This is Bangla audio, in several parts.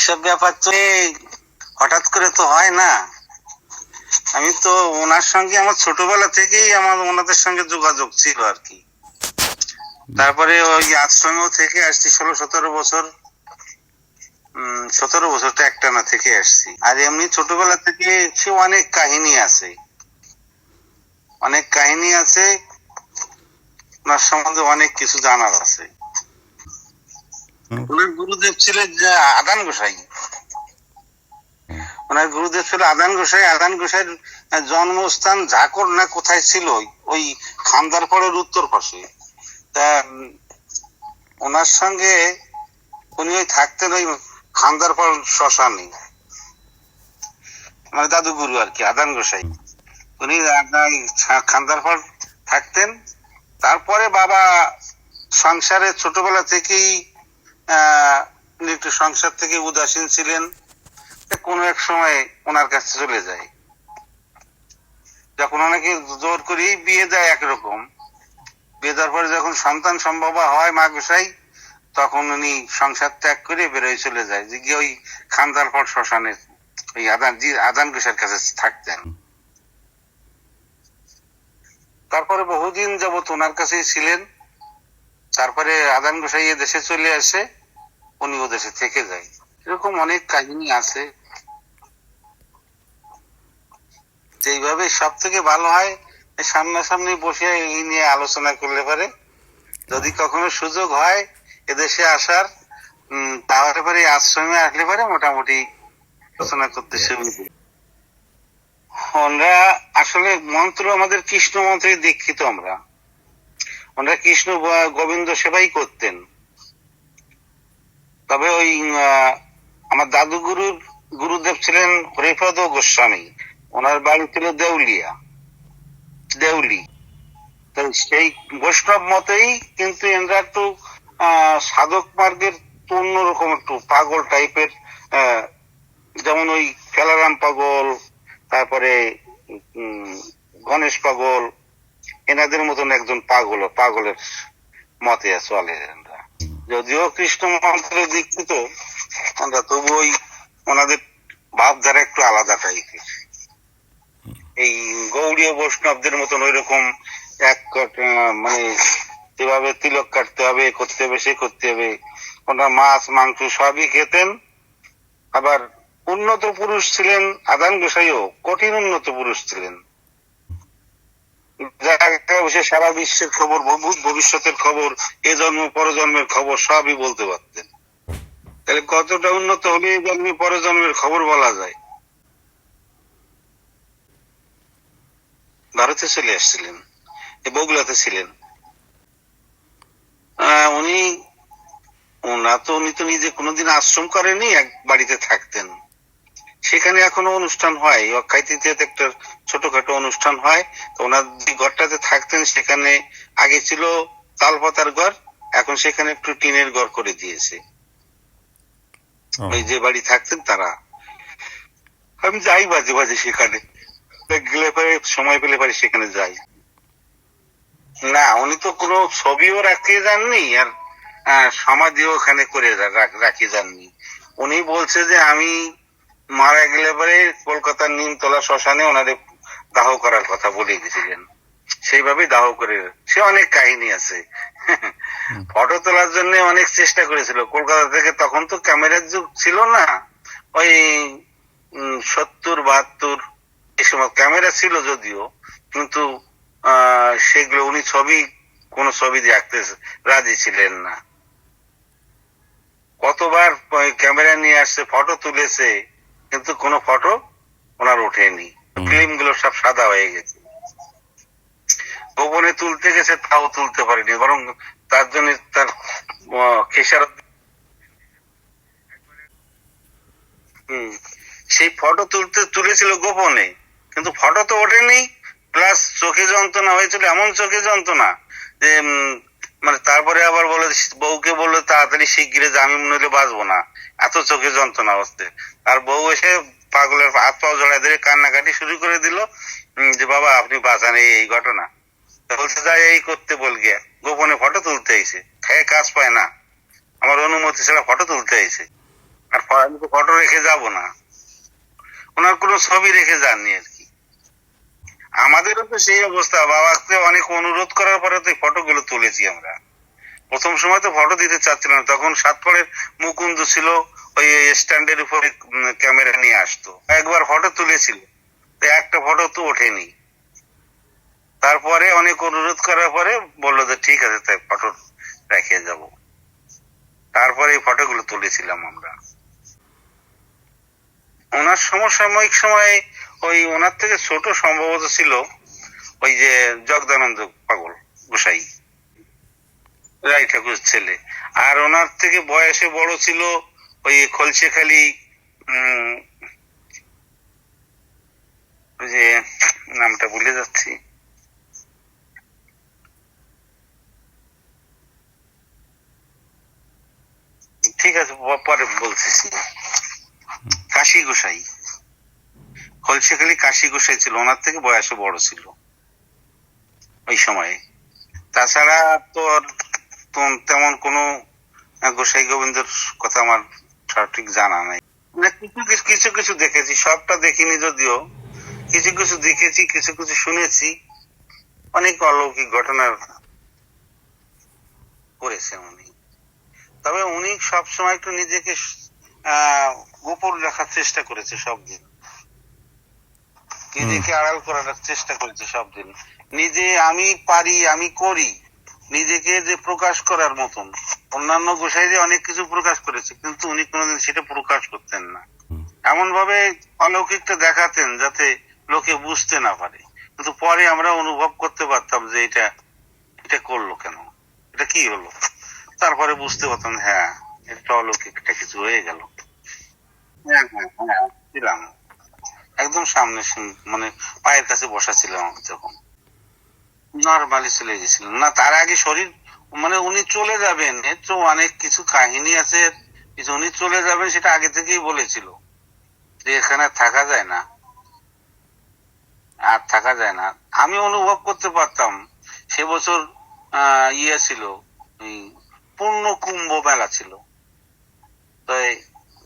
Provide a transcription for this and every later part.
এইসব ব্যাপার তো হঠাৎ করে তো হয় না। আমি তো ওনার সঙ্গে আমার ছোটবেলা থেকেই আমার ওনাদের সঙ্গে যোগাযোগ ছিল আর কি। তারপরে ওই আশ্রমেও থেকে আসছি, ষোলো, সতেরো বছর। সতেরো বছরটা একটানা থেকে আসছি। আর এমনি ছোটবেলা থেকে সে অনেক কাহিনী আছে। অনেক কাহিনী আছে, ওনার সম্বন্ধে অনেক কিছু জানার আছে। ওনার গুরুদেব ছিলেন আদান গোসাই। ওনার গুরুদেব ছিল আদান গোসাই। আদান গোসাইয়ের জন্মস্থান ঝাকর না কোথায় ছিল? ওই উত্তর পাশে। তা ওনার সঙ্গে উনি ওই থাকতেন ওই শ্মশানে। মানে দাদু গুরু আর কি, আদান গোসাই। উনি খান্দারপাড় থাকতেন। তারপরে বাবা সংসারে ছোটবেলা থেকেই একটু সংসার থেকে উদাসীন ছিলেন কোনো এক সময় ওনার কাছে চলে যায়। যখন ওনাকে জোর করেই বিয়ে দেয় একরকম, বিয়ে দেওয়ার পরে যখন সন্তান সম্ভব হয় মা গোসাই, তখন উনি সংসার ত্যাগ করে বেরোয় চলে যায়। যে গিয়ে ওই খান্দার পর শ্মশানে ওই আদান, জি, আদান গোসাইয়ের কাছে থাকতেন। তারপরে বহুদিন যাবত ওনার কাছেই ছিলেন। তারপরে আদান গোসাই দেশে চলে আসে উনি ও দেশে থেকে যায়। এরকম অনেক কাহিনী আছে। যেইভাবে সব থেকে ভালো হয় সামনাসামনি বসে এই নিয়ে আলোচনা করলে পারে। যদি কখনো সুযোগ হয় এদেশে আসার তাহলে পরে আশ্রমে আসলে পারে মোটামুটি আলোচনা করতে সুবিধা আমরা আসলে মন্ত্র আমাদের কৃষ্ণ মন্ত্রে দীক্ষিত আমরা। আমরা কৃষ্ণ গোবিন্দ সেবাই করতেন। তবে ওই আমার দাদু গুরুর গুরুদেব ছিলেন হরিপদ গোস্বামী। ওনার বাড়ি ছিল দেউলিয়া, দেউলি। তো সেই বৈষ্ণব মতেই কিন্তু এনরা একটু সাধক মার্গের তো অন্যরকম একটু পাগল টাইপের যেমন ওই খেলারাম পাগল, তারপরে গণেশ পাগল এনাদের মতন একজন পাগল, পাগলের মতে চলে যদিও কৃষ্ণ মন্ত্রে দীক্ষিত, আমরা তবু ওই ওনাদের ভাবধারা একটু আলাদা টাইপের এই গৌড়ীয় বৈষ্ণবদের মতন ওই রকম এক মানে যেভাবে তিলক কাটতে হবে করতে হবে, সে করতে হবে, ওনারা মাছ, মাংস সবই খেতেন। আবার উন্নত পুরুষ ছিলেন, আদান গোসাইও কঠিন উন্নত পুরুষ ছিলেন। জায়গায় বসে সারা বিশ্বের খবর ভবিষ্যতের খবর, এ জন্ম, পরজন্মের খবর, সবই বলতে পারতেন। তাহলে কতটা উন্নত হলে এই জন্মে, পরজন্মের খবর বলা যায়? ভারতে চলে আসছিলেন বগুলাতে ছিলেন। উনি ওনা তো উনি তো নিজে কোনোদিন আশ্রম করেনি এক বাড়িতে থাকতেন। সেখানে এখনও অনুষ্ঠান হয়। অক্ষাইতিতে একটা ছোটখাটো অনুষ্ঠান হয়। তো ওনার যে ঘরটাতে থাকতেন সেখানে আগে ছিল তালপাতার ঘর এখন সেখানে একটু টিনের ঘর করে দিয়েছে। ওই যে বাড়ি থাকতেন তারা। আমি যাই বাজে বাজে সেখানে। গেলে পরে সময় পেলে পরে সেখানে যাই। না উনি তো কোনো ছবিও রাখতে যাননি আর সমাধিও ওখানে করে রাখি যাননি। উনি বলছে যে আমি মারা গেলে পরে কলকাতার নিমতলা শ্মশানে ওনাদের দাহ করার কথা বলে গেছিলেন। সেইভাবেই দাহ করে সে অনেক কাহিনী আছে। ফটো তোলার জন্য অনেক চেষ্টা করেছিল। কলকাতা থেকে তখন তো ক্যামেরার যুগ ছিল না। ওই সত্তর বাহাত্তর এই সময় ক্যামেরা ছিল যদিও কিন্তু আহ, সেগুলো উনি ছবি কোন ছবি দিয়ে আঁকতে রাজি ছিলেন না। কতবার ক্যামেরা নিয়ে আসছে ফটো তুলেছে। কিন্তু কোনো ফটো ওনার ওঠেনি। ফিল্মগুলো সব সাদা হয়ে গেছে। গোপনে তুলতে গেছে তাও তুলতে পারেনি। বরং তার জন্য তার খেসারত হুম সেই ফটো তুলতে তুলেছিল গোপনে। কিন্তু ফটো তো ওঠেনি। প্লাস চোখে যন্ত্রণা হয়েছিল এমন চোখে যন্ত্রণা যে মানে তারপরে আবার বলে বউকে বলল তাড়াতাড়ি শিগগিরে জামিন নইলে বাঁচবো না। এত চোখে যন্ত্রণা হচ্ছে। আর বউ এসে পাগলের হাত পাও জড়ায় ধরে কান্নাকাটি শুরু করে দিল যে, বাবা, আপনি বাঁচান এই ঘটনা। বলছে যাই এই করতে বল গিয়া গোপনে ফটো তুলতে আইছে খেয়ে কাজ পায় না। আমার অনুমতি ছাড়া ফটো তুলতে আইছে আর ফটো রেখে যাব না। ওনার কোনো ছবি রেখে যাননি আর কি। আমাদেরও তো সেই অবস্থা। বাবাকে অনেক অনুরোধ করার পরে তো এই ফটোগুলো তুলেছি আমরা। প্রথম সময় তো ফটো দিতে চাচ্ছিলাম তখন সাতপাড়ের মুকুন্দ ছিল, ওই স্ট্যান্ডের উপরে ক্যামেরা নিয়ে আসতো। একবার ফটো তুলেছিল। তো একটা ফটো তো ওঠেনি। তারপরে অনেক অনুরোধ করার পরে বলল যে, ঠিক আছে, তাই ফটো রেখে যাব। তারপরে এই ফটোগুলো তুলেছিলাম আমরা। ওনার সমসাময়িক সময়ে ওই ওনার থেকে ছোট সম্ভবত ছিল ওই যে জগদানন্দ পাগল গোসাই। রাই ঠাকুর ছেলে। আর ওনার থেকে বয়সে বড় ছিল ওই খলসেখালি যে নামটা ভুলে যাচ্ছি। ঠিক আছে পরে বলতেছি কাশি গোসাই। খলসেখালি কাশি গোসাই ছিল ওনার থেকে বয়সে বড় ছিল। ওই সময়ে। তাছাড়া তো আর তেমন কোনো গোসাই গোবিন্দর কথা আমার সঠিক জানা নাই। মানে কিছু কিছু কিছু কিছু দেখেছি সবটা দেখিনি যদিও। কিছু কিছু দেখেছি কিছু কিছু শুনেছি। অনেক অলৌকিক ঘটনার করেছে উনি। তবে উনি সবসময় একটু নিজেকে আহ, গোপন রাখার চেষ্টা করেছে সব দিন নিজেকে আড়াল করার চেষ্টা করেছে সব দিন। নিজে আমি পারি আমি করি। নিজেকে যে প্রকাশ করার মতন। অন্যান্য গোসাই যে অনেক কিছু প্রকাশ করেছে কিন্তু উনি কোনোদিন সেটা প্রকাশ করতেন না। এমন ভাবে অলৌকিকটা দেখাতেন যাতে লোকে বুঝতে না পারে। কিন্তু পরে আমরা অনুভব করতে পারতাম যে এটা এটা করল কেন? এটা কি হলো? তারপরে বুঝতে পারতাম হ্যাঁ একটা অলৌকিকটা কিছু হয়ে গেল। হ্যাঁ হ্যাঁ হ্যাঁ ছিলাম। একদম সামনে মানে পায়ের কাছে বসা ছিল আমি তখন। নর্মালি চলে গেছিলাম না, তার আগে শরীর মানে উনি চলে যাবেন, এর তো অনেক কিছু কাহিনী আছে। উনি চলে যাবেন সেটা আগে থেকেই বলেছিল যে এখানে থাকা যায় না। আর থাকা যায় না। আমি অনুভব করতে পারতাম, সে বছর ইয়ে ছিল পূর্ণ কুম্ভ মেলা ছিল। তাই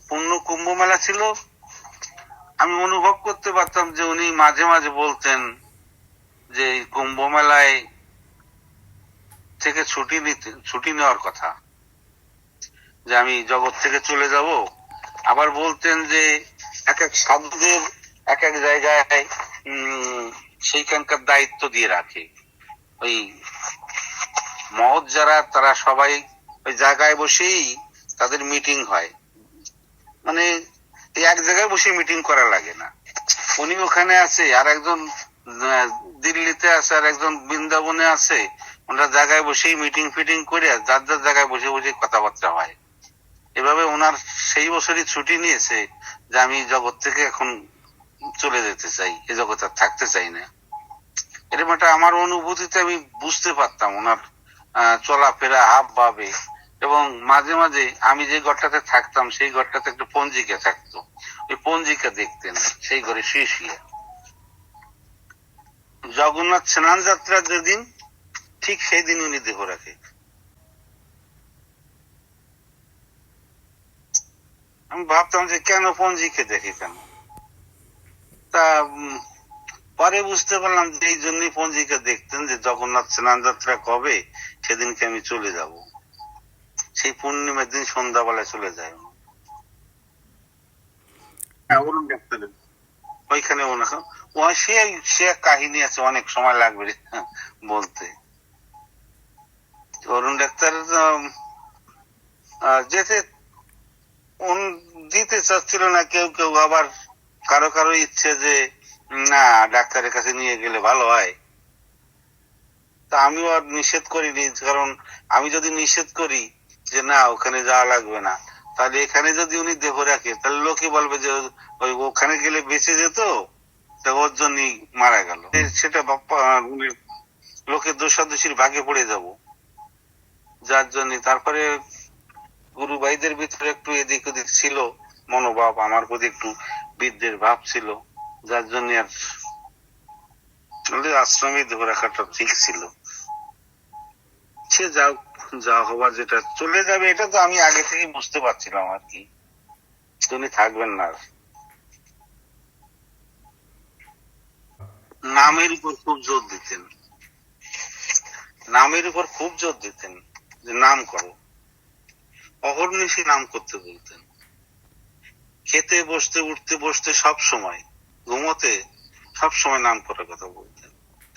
পূর্ণ কুম্ভ মেলা ছিল আমি অনুভব করতে পারতাম যে উনি মাঝে মাঝে বলতেন যে কুম্ভ মেলায় থেকে ছুটি নিতে, ছুটি নেওয়ার কথা। যে আমি জগৎ থেকে চলে যাব। আবার বলতেন যে এক এক সাধুদের এক এক জায়গায় সেইখানকার দায়িত্ব দিয়ে রাখে। ওই মহৎ যারা, তারা সবাই ওই জায়গায় বসেই তাদের মিটিং হয়। মানে এক জায়গায় বসে মিটিং করা লাগে না। উনি ওখানে আছে, আর একজন দিল্লিতে আছে, আর একজন বৃন্দাবনে আছে। ওনারা জায়গায় বসেই মিটিং ফিটিং করে যার যার জায়গায় বসে বসে কথাবার্তা হয়। এভাবে ওনার সেই বছরই ছুটি নিয়েছে যে আমি জগৎ থেকে এখন চলে যেতে চাই, এ জগৎ আর থাকতে চাই না। এরকম একটা আমার অনুভূতিতে আমি বুঝতে পারতাম ওনার চলাফেরা হাব ভাবে এবং মাঝে মাঝে আমি যে ঘরটাতে থাকতাম, সেই ঘরটাতে একটা পঞ্জিকা থাকতো। ওই পঞ্জিকা দেখতেন, সেই ঘরে শুয়ে শুয়ে। জগন্নাথ স্নান যাত্রার যেদিন, ঠিক সেই দিন উনি দেহ রাখে। আমি ভাবতাম যে কেন পঞ্জিকে দেখে কেন? তা পরে বুঝতে পারলাম যে এই জন্যই পঞ্জিকা দেখতেন যে জগন্নাথ স্নান যাত্রা কবে, সেদিনকে আমি চলে যাব। সেই পূর্ণিমার দিন সন্ধ্যাবেলায় চলে যায়। হ্যাঁ। ওইখানে ওনাকে সে সে কাহিনী আছে অনেক সময় লাগবে বলতে। অরুণ ডাক্তার যেতে দিতে চাচ্ছিল না কেউ কেউ আবার কারও কারও ইচ্ছে যে না ডাক্তারের কাছে নিয়ে গেলে ভালো হয়। তা আমিও আর নিষেধ করিনি কারণ আমি যদি নিষেধ করি যে না, ওখানে যাওয়া লাগবে না। তাহলে এখানে যদি উনি দেহ রাখে, তাহলে লোকে বলবে যে, ওই ওখানে গেলে বেঁচে যেত? ওর জন্যই মারা গেল। সেটা উনি লোকের দোষাদোষীর ভাগে পড়ে যাব। যার জন্য তারপরে গুরু ভাইদের ভিতরে একটু এদিক ওদিক ছিল, মনোভাব, আমার প্রতি একটু বিদ্যের ভাব ছিল। যার জন্য আর আশ্রমে দেহ রাখাটা ঠিক ছিল। সে যা যা হবার যেটা চলে যাবে, এটা তো আমি আগে থেকে বুঝতে পারছিলাম আর কি। তিনি থাকবেন না নামের উপর খুব জোর দিতেন। নামের উপর খুব জোর দিতেন যে নাম করো। অহর্নিশি নাম করতে বলতেন। খেতে, বসতে, উঠতে, বসতে সব সময়, ঘুমোতে সব সময় নাম করার কথা বলতেন।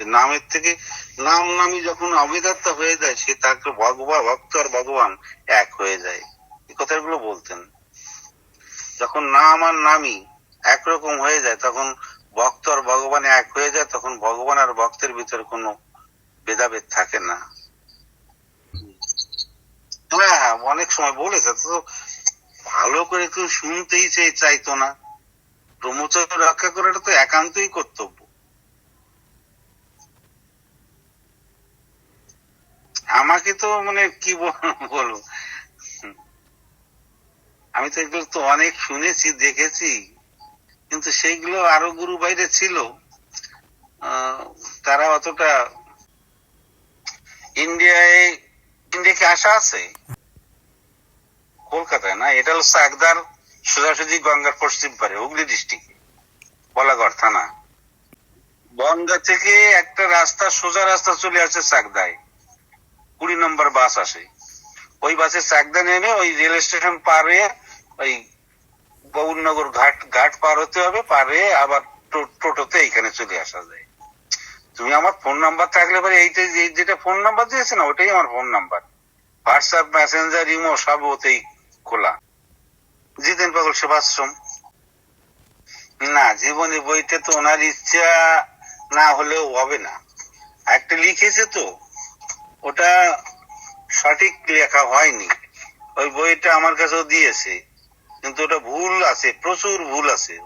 নামের থেকে নাম নামি যখন অবিধাত্তা হয়ে যায়, সে তাকে ভগবান ভক্ত আর ভগবান এক হয়ে যায়। এই কথাগুলো বলতেন। যখন নাম আর নামই একরকম হয়ে যায়, তখন ভক্ত আর ভগবান এক হয়ে যায়, তখন ভগবান আর ভক্তের ভিতরে কোনো ভেদাভেদ থাকে না। হ্যাঁ হ্যাঁ অনেক সময় বলেছে, তো ভালো করে কেউ শুনতেই চাই চাইতো না। ব্রহ্মচর্য রক্ষা করাটা তো একান্তই কর্তব্য। আমাকে তো মানে কি বল- বলব? আমি তো এগুলো তো অনেক শুনেছি, দেখেছি, কিন্তু সেইগুলো আরও গুরু বাইরে ছিল। তারা অতটা ইন্ডিয়ায়, ইন্ডিয়াকে আসা আছে? কলকাতায় না? এটা হলো সাকদার সোজাসুজি গঙ্গার পশ্চিম পারে, হুগলি ডিস্ট্রিক্ট বলাগড় থানা। বনগা থেকে একটা রাস্তা, সোজা রাস্তা চলে আসে চাকদায় কুড়ি নম্বর বাস আসে। ওই বাসে চাকদা নেমে ওই রেল স্টেশন পার হয়ে ওই গৌরনগর ঘাট ঘাট পার হতে হবে, পার হয়ে আবার টোটোতে এখানে চলে আসা যায়। তুমি আমার ফোন নাম্বার থাকলে পরে এই যেটা ফোন নাম্বার দিয়েছে না, ওটাই আমার phone number. WhatsApp, messenger, Imo, সব ওতেই খোলা। জিতেন পাগল সেবাশ্রম। না, জীবনী বইটা তো ওনার ইচ্ছা না হলেও হবে না। একটা লিখেছে তো ওটা সঠিক লেখা হয়নি। ওই বইটা আমার কাছেও দিয়েছে। কিন্তু ওটা ভুল আছে, প্রচুর ভুল আছে।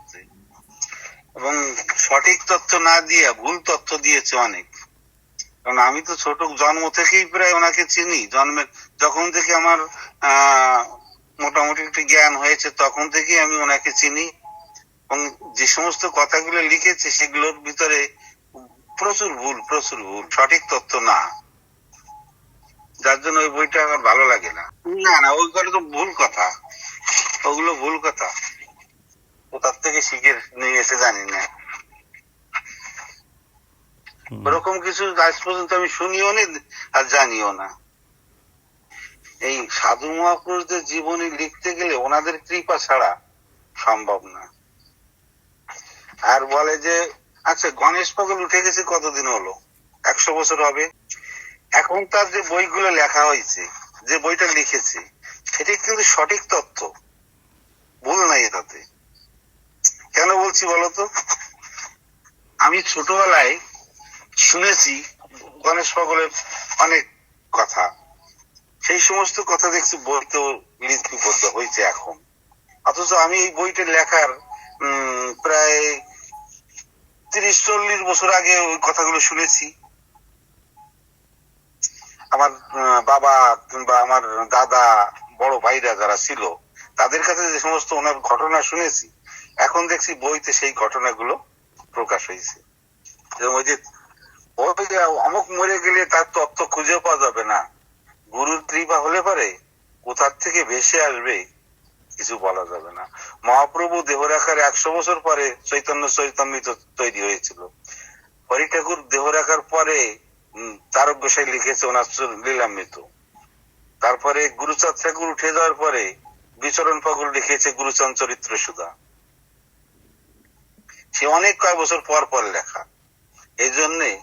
এবং সঠিক তথ্য না দিয়ে ভুল তথ্য দিয়েছে অনেক। কারণ আমি তো ছোট, জন্ম থেকেই প্রায় ওনাকে চিনি। জন্মের যখন থেকে আমার মোটামুটি একটু জ্ঞান হয়েছে, তখন থেকেই আমি ওনাকে চিনি। এবং যে সমস্ত কথাগুলো লিখেছে, সেগুলোর ভিতরে প্রচুর ভুল প্রচুর ভুল। সঠিক তথ্য না। যার জন্য ওই বইটা আমার ভালো লাগে না। না না ওইগুলো তো ভুল কথা। ওগুলো ভুল কথা। কোথার থেকে শিখে নিয়ে এসে জানি না। ওরকম কিছু আজ পর্যন্ত আমি শুনিও নি আর জানিও না। এই সাধু মহাপুরুষদের জীবনী লিখতে গেলে ওনাদের কৃপা ছাড়া সম্ভব না। আর বলে যে আচ্ছা গণেশ পাগল উঠে গেছে কতদিন হলো? একশো বছর হবে। এখন তার যে বইগুলো লেখা হয়েছে, যে বইটা লিখেছে, সেটি কিন্তু সঠিক তথ্য। ভুল নাই তাতে কেন বলছি বলতো? আমি ছোটবেলায় শুনেছি, গণেশ পাগলের অনেক কথা। সেই সমস্ত কথা দেখছি বইতেও লিপিবদ্ধ হয়েছে এখন। অথচ আমি এই বইটা লেখার প্রায় তিরিশ চল্লিশ বছর আগে ওই কথাগুলো শুনেছি। আমার বাবা কিংবা আমার দাদা, বড় ভাইরা যারা ছিল, তাদের কাছে যে সমস্ত ওনার ঘটনা শুনেছি, এখন দেখছি বইতে সেই ঘটনাগুলো প্রকাশ হয়েছে। ওই যে অমুক মরে গেলে তার তত্ত্ব খুঁজে পাওয়া যাবে না। গুরুর কৃপা হলে পারে, কোথার থেকে ভেসে আসবে, কিছু বলা যাবে না। মহাপ্রভু দেহ রাখার একশো বছর পরে চৈতন্য চৈতন্য তৈরি হয়েছিল। হরি ঠাকুর দেহ রাখার পরে তারক গোসাই লিখেছে, ওনার লীলামৃত। তারপরে গুরুচাঁদ ঠাকুর উঠে যাওয়ার পরে বিচরণ পাগল লিখেছে, গুরুচাঁদ চরিত্র সুধা সে অনেক কয় বছর পর পর লেখা। এই জন্যে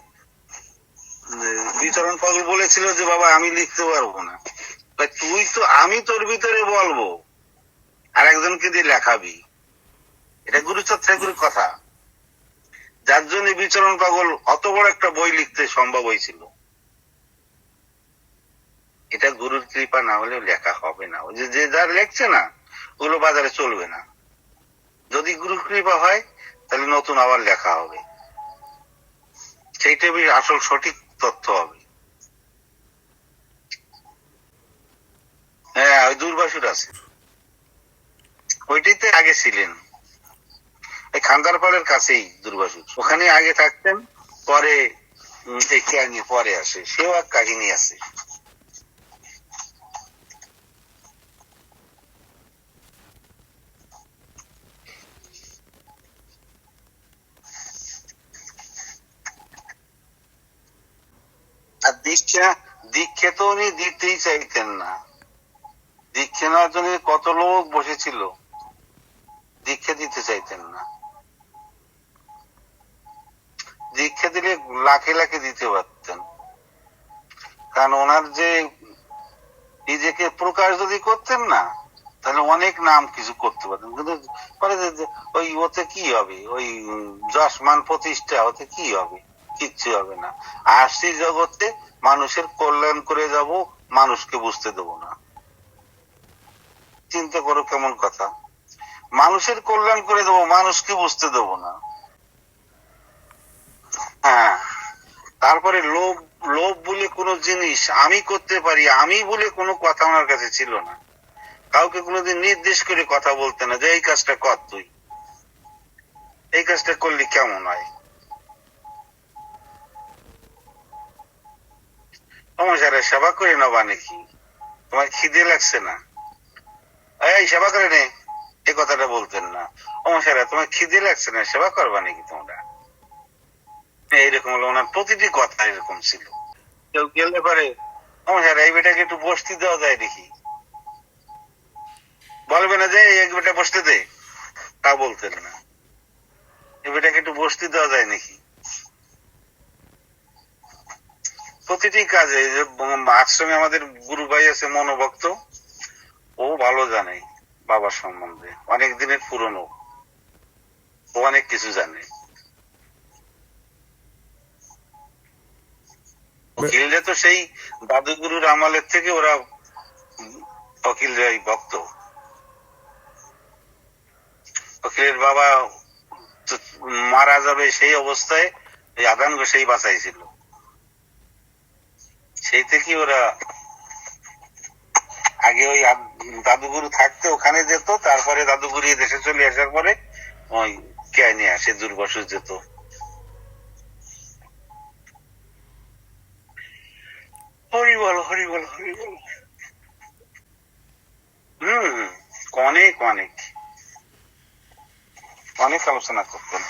বিচরণ পাগল বলেছিল যে, বাবা, আমি লিখতে পারব না। তুই তো, আমি তোর ভিতরে বলব। আর একজনকে দিয়ে লেখাবি। এটা গুরুচাঁদ ঠাকুরের কথা। যার জন্য বিচরণ পাগল অত বড় একটা বই লিখতে সম্ভব হয়েছিল। এটা গুরুর কৃপা না হলে লেখা হবে না। ওই যে যার লেখছে না, ওগুলো বাজারে চলবে না। যদি গুরু কৃপা হয়, তাহলে নতুন আবার লেখা হবে। সেইটা আসল সঠিক তথ্য হবে। হ্যাঁ ওই দুর্বাসুর আছে। ওইটাতে আগে ছিলেন। এই খান্দারপালের কাছেই দুর্বাসুর ওখানে আগে থাকতেন, পরে এই কাহিনী পরে আসে। সেও এক কাহিনী আছে। আর দীক্ষা, দীক্ষে তো উনি দিতেই চাইতেন না। দীক্ষা নেওয়ার জন্য কত লোক বসেছিল, দীক্ষা দিতে চাইতেন না। দীক্ষা দিলে লাখে লাখে দিতে পারতেন। কারণ ওনার যে নিজেকে প্রকাশ যদি করতেন না তাহলে অনেক নাম কিছু করতে পারতেন। কিন্তু ওই ওতে কি হবে? ওই উম, যশ মান প্রতিষ্ঠা ওতে কি হবে? কিচ্ছু হবে না। আসছি জগতে মানুষের কল্যাণ করে যাব মানুষকে বুঝতে দেবো না। চিন্তা করো কেমন কথা। মানুষের কল্যাণ করে দেবো মানুষকে বুঝতে দেবো না। তারপরে লোভ লোভ বলে কোনো জিনিস আমি করতে পারি, আমি বলে কোনো কথা আমার কাছে ছিল না। কাউকে কোনোদিন নির্দেশ করে কথা বলতে না যে, এই কাজটা কর তুই। এই কাজটা করলে কেমন হয়? সমস্যারে সেবা করে নেবা নাকি? তোমার খিদে লাগছে না? এই, সেবা করে নে। এই কথাটা বলতেন না। সমস্যারে তোমার খিদে লাগছে না, সেবা করবা নাকি তোমরা? এইরকম হলো ওনার প্রতিটি কথা এরকম ছিল। কেউ গেলে পারে সমস্যারে এই বেটাকে একটু বসতে দেওয়া যায় দেখি। বলবে না যে এক বেটা বসতে দে। তা বলতেন না। এই বেটাকে একটু বসতে দেওয়া যায় নাকি প্রতিটি কাজে যে আশ্রমে আমাদের গুরু ভাই আছে মনোভক্ত ও ভালো জানে বাবার সম্বন্ধে। অনেক দিনের পুরনো, ও অনেক কিছু জানে। তো সেই দাদুগুরুর আমলের থেকে ওরা ভক্ত। বাবা মারা যাবে সেই অবস্থায় এই আদান সেই বাঁচাইছিল। সেই থেকে ওরা আগে ওই দাদুগুরু থাকতে ওখানে যেত তারপরে দাদুগুরু দেশে চলে আসার পরে ওই কে নিয়ে আসে দুর্বাসুর যেত হরি বল, হরি বল হরি বল। হম অনেক অনেক অনেক আলোচনা করতেন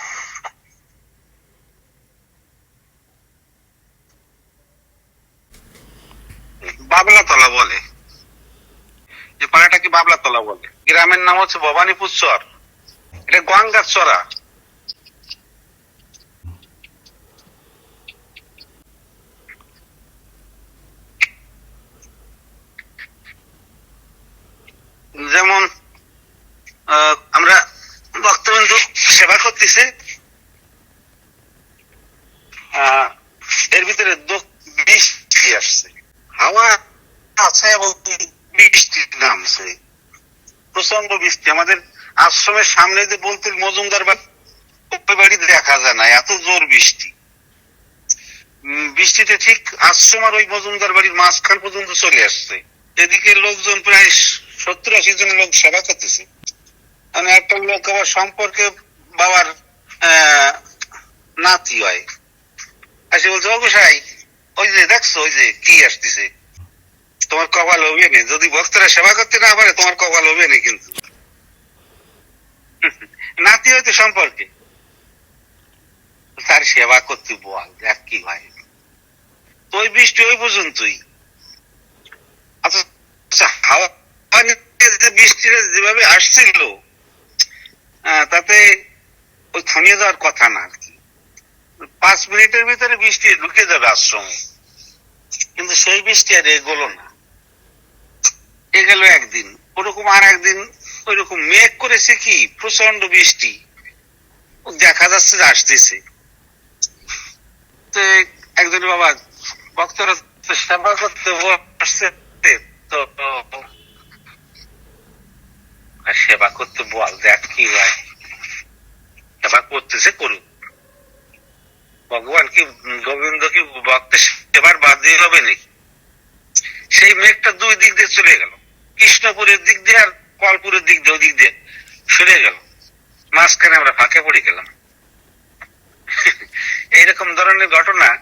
বাবলাতলা বলে। যে পাড়াটাকে বাবলাতলা বলে? গ্রামের নাম হচ্ছে ভবানীপুর চর। এটা গঙ্গার চড়া। যেমন আমরা ভক্তবিন্দু সেবা করতেছে। এর ভিতরে বৃষ্টি আসছে। হাওয়া আছে এবং নামছে। প্রচণ্ড বৃষ্টি। আমাদের আশ্রমের সামনে যে বলতে মজুমদার বাড়ি দেখা যায় না, এত জোর বৃষ্টি। বৃষ্টিতে ঠিক আশ্রম আর ওই মজুমদার বাড়ির মাঝখান পর্যন্ত চলে আসছে। এদিকে লোকজন প্রায় সত্তর আশি জন লোক সেবা করতেছে। মানে একটা লোক আবার সম্পর্কে বাবার নাতি হয়। আসে বলছে ও গোসাই ওই যে দেখছ ওই যে কি আসতেছে? তোমার কপাল হবে না। যদি ভক্তরা সেবা করতে না পারে তোমার কপাল হবে না কিন্তু। নাতি হয়তো সম্পর্কে। তার সেবা করতে বল দেখ কি তো ওই বৃষ্টি ওই পর্যন্তই। আচ্ছা আচ্ছা, হাওয়া যেভাবে আসছিল তাতে ওই থামিয়ে যাওয়ার কথা না পাঁচ মিনিটের ভিতরে বৃষ্টি ঢুকে যাবে আশ্রমে। কিন্তু সেই বৃষ্টি আর এগোলো না। একদিন। ওরকম আর একদিন ওইরকম মেঘ করেছে কি? প্রচণ্ড বৃষ্টি। দেখা যাচ্ছে যে আসতেছে। তো একজন বাবা ভক্তরা সেবা করতে তো আর সেবা করতে বল, দেখ কি হয়। সেবা করতেছে করুক। ভগবান কি, গোবিন্দ কি ভক্তের সেবার বাদ দিয়ে হবে নাকি? সেই মেঘটা দুই দিক দিয়ে চলে গেল। কৃষ্ণপুরের দিক দিয়ে আর কলপুরের দিক দিয়ে ওই দিক দিয়ে সরে গেল। মাঝখানে আমরা ফাঁকে পড়ে গেলাম। এইরকম ধরনের ঘটনা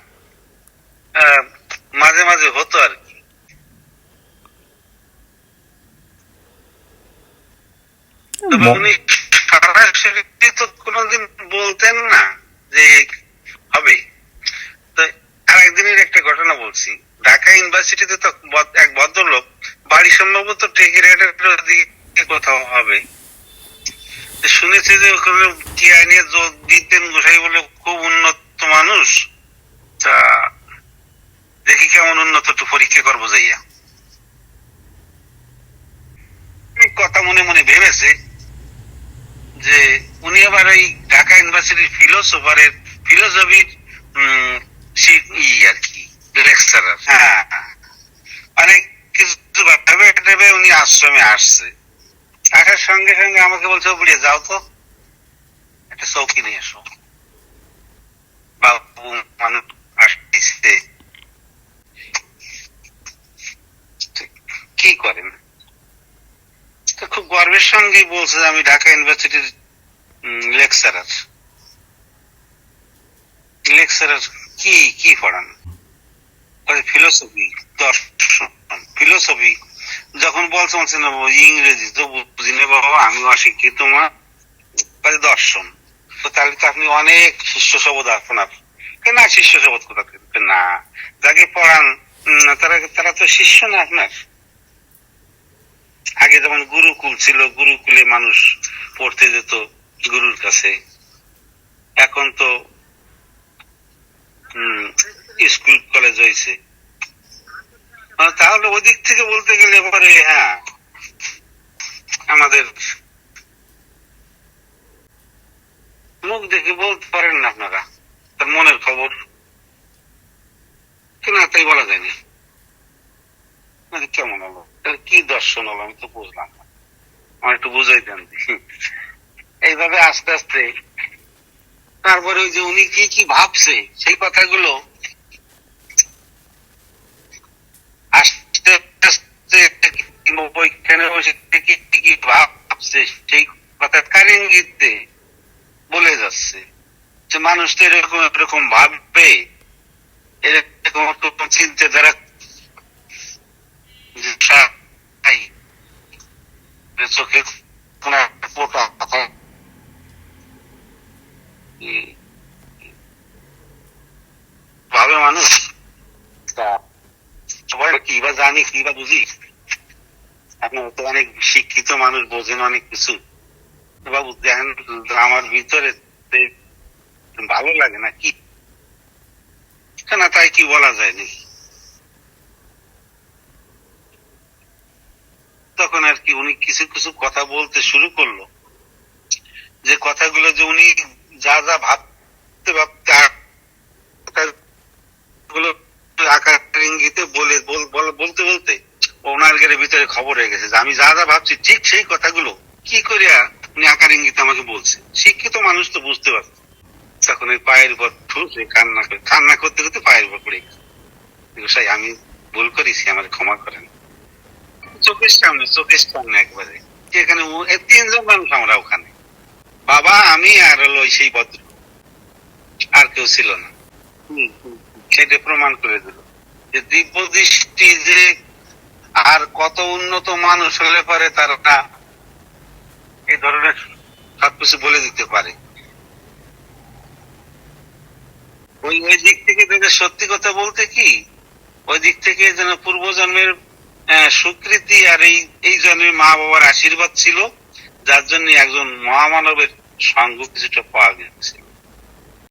মাঝে মাঝে হতো আর কি তবে ম- উনি সরাসরি তো কোনোদিন বলতেন না যে হবে। তো আর একদিনের একটা ঘটনা বলছি। ঢাকা ইউনিভার্সিটিতে তো এক ভদ্রলোক বাড়ি সম্ভবত টেকিরহাটের দিকে কোথাও হবে। শুনেছি যে ওখানে টিআই নিয়ে যোগ দিতেন গোসাই বলে খুব উন্নত মানুষ। তা দেখি কেমন উন্নত একটু পরীক্ষা করব যাইয়া। কথা মনে মনে ভেবেছে যে উনি আবার এই ঢাকা ইউনিভার্সিটির ফিলোসফারের ফিলোসফির আর কি লেকচারার হ্যাঁ। অনেক কিছু ভাবে উনি আশ্রমে আসছে। আসার সঙ্গে সঙ্গে আমাকে বলছে বুড়ে যাও তো। একটা চৌকি নিয়ে এসো। বাবু মানুষ কি করেন? খুব গর্বের সঙ্গেই বলছে যে আমি ঢাকা ইউনিভার্সিটির লেকচারার। লেকচারার কি কি পড়ান? ফিলোসফি দর্শন ফিলোসফি যখন বলছে বলছে, না ইংরেজি তো বুঝি না বাবা, আমি অশিক্ষিত, মা। দর্শন। তো তাহলে তো আপনি অনেক শিষ্য শব্দ আপনার না শিষ্য শব্দ কোথা না, যাকে পড়ান তারা তারা তো শিষ্য না আপনার। আগে যেমন গুরুকুল ছিল, গুরুকুলে মানুষ পড়তে যেত গুরুর কাছে। এখন তো স্কুল, কলেজ হয়েছে। তাহলে ওই দিক থেকে বলতে গেলে এবারে হ্যাঁ আমাদের মুখ দেখে বলতে পারেন না আপনারা, তার মনের খবর। না তাই বলা যায়নি মানে কেমন হলো তাহলে কি দর্শন হলো আমি তো বুঝলাম না। আমার একটু বুঝাই দেন। এইভাবে আস্তে আস্তে তারপরে ওই যে উনি কি কি ভাবছে, সেই কথাগুলো আস্তে আস্তে বসে কি কি ভাবছে, সেই কথা কারিঙ্গিতে বলে যাচ্ছে। যে মানুষ তো এরকম এরকম ভাববে, এরকম চিন্তাধারা তাই চোখে ভাবে মানুষ। সবাই কি বা জানি, কি বা বুঝি? আপনার তো অনেক শিক্ষিত মানুষ, বোঝেন অনেক কিছু। বাবু, দেখেন, আমার ভিতরে ভালো লাগে না কি? না, তাই কি বলা যায় নাকি? তখন আর কি উনি কিছু কিছু কথা বলতে শুরু করল। যে কথাগুলো যে উনি যা যা ভাবতে ভাবতে আকার ইঙ্গিতে বলে, বল- বল- বলতে বলতে ওনার গেলে ভিতরে খবর হয়ে গেছে আমি যা যা ভাবছি ঠিক সেই কথাগুলো কি করিয়া উনি আকার ইঙ্গিতে আমাকে বলছে। শিক্ষিত মানুষ তো বুঝতে পারছে তখন ওই পায়ের উপর ঠুসে কান্না করে, কান্না করতে করতে পায়ের উপর পড়ে গেছে। আমি ভুল করেছি, আমার ক্ষমা করেন। চোখের সামনে চোখের সামনে একবারে। এখানে তিনজন মানুষ আমরা ওখানে। বাবা আমি আর হলো সেই ভদ্র। আর কেউ ছিল না। সেটা প্রমাণ করে দিল। যে দিব্য দৃষ্টি যে আর কত উন্নত মানুষ হলে পারে তারা এই ধরনের সবকিছু বলে দিতে পারে। ওই ওই দিক থেকে সত্যি কথা বলতে কি? ওই দিক থেকে যেন পূর্বজন্মের স্বীকৃতি আর এই এই জন্মের মা বাবার আশীর্বাদ ছিল, যার জন্য একজন মহামানবের সঙ্গ কিছুটা পাওয়া গেছিল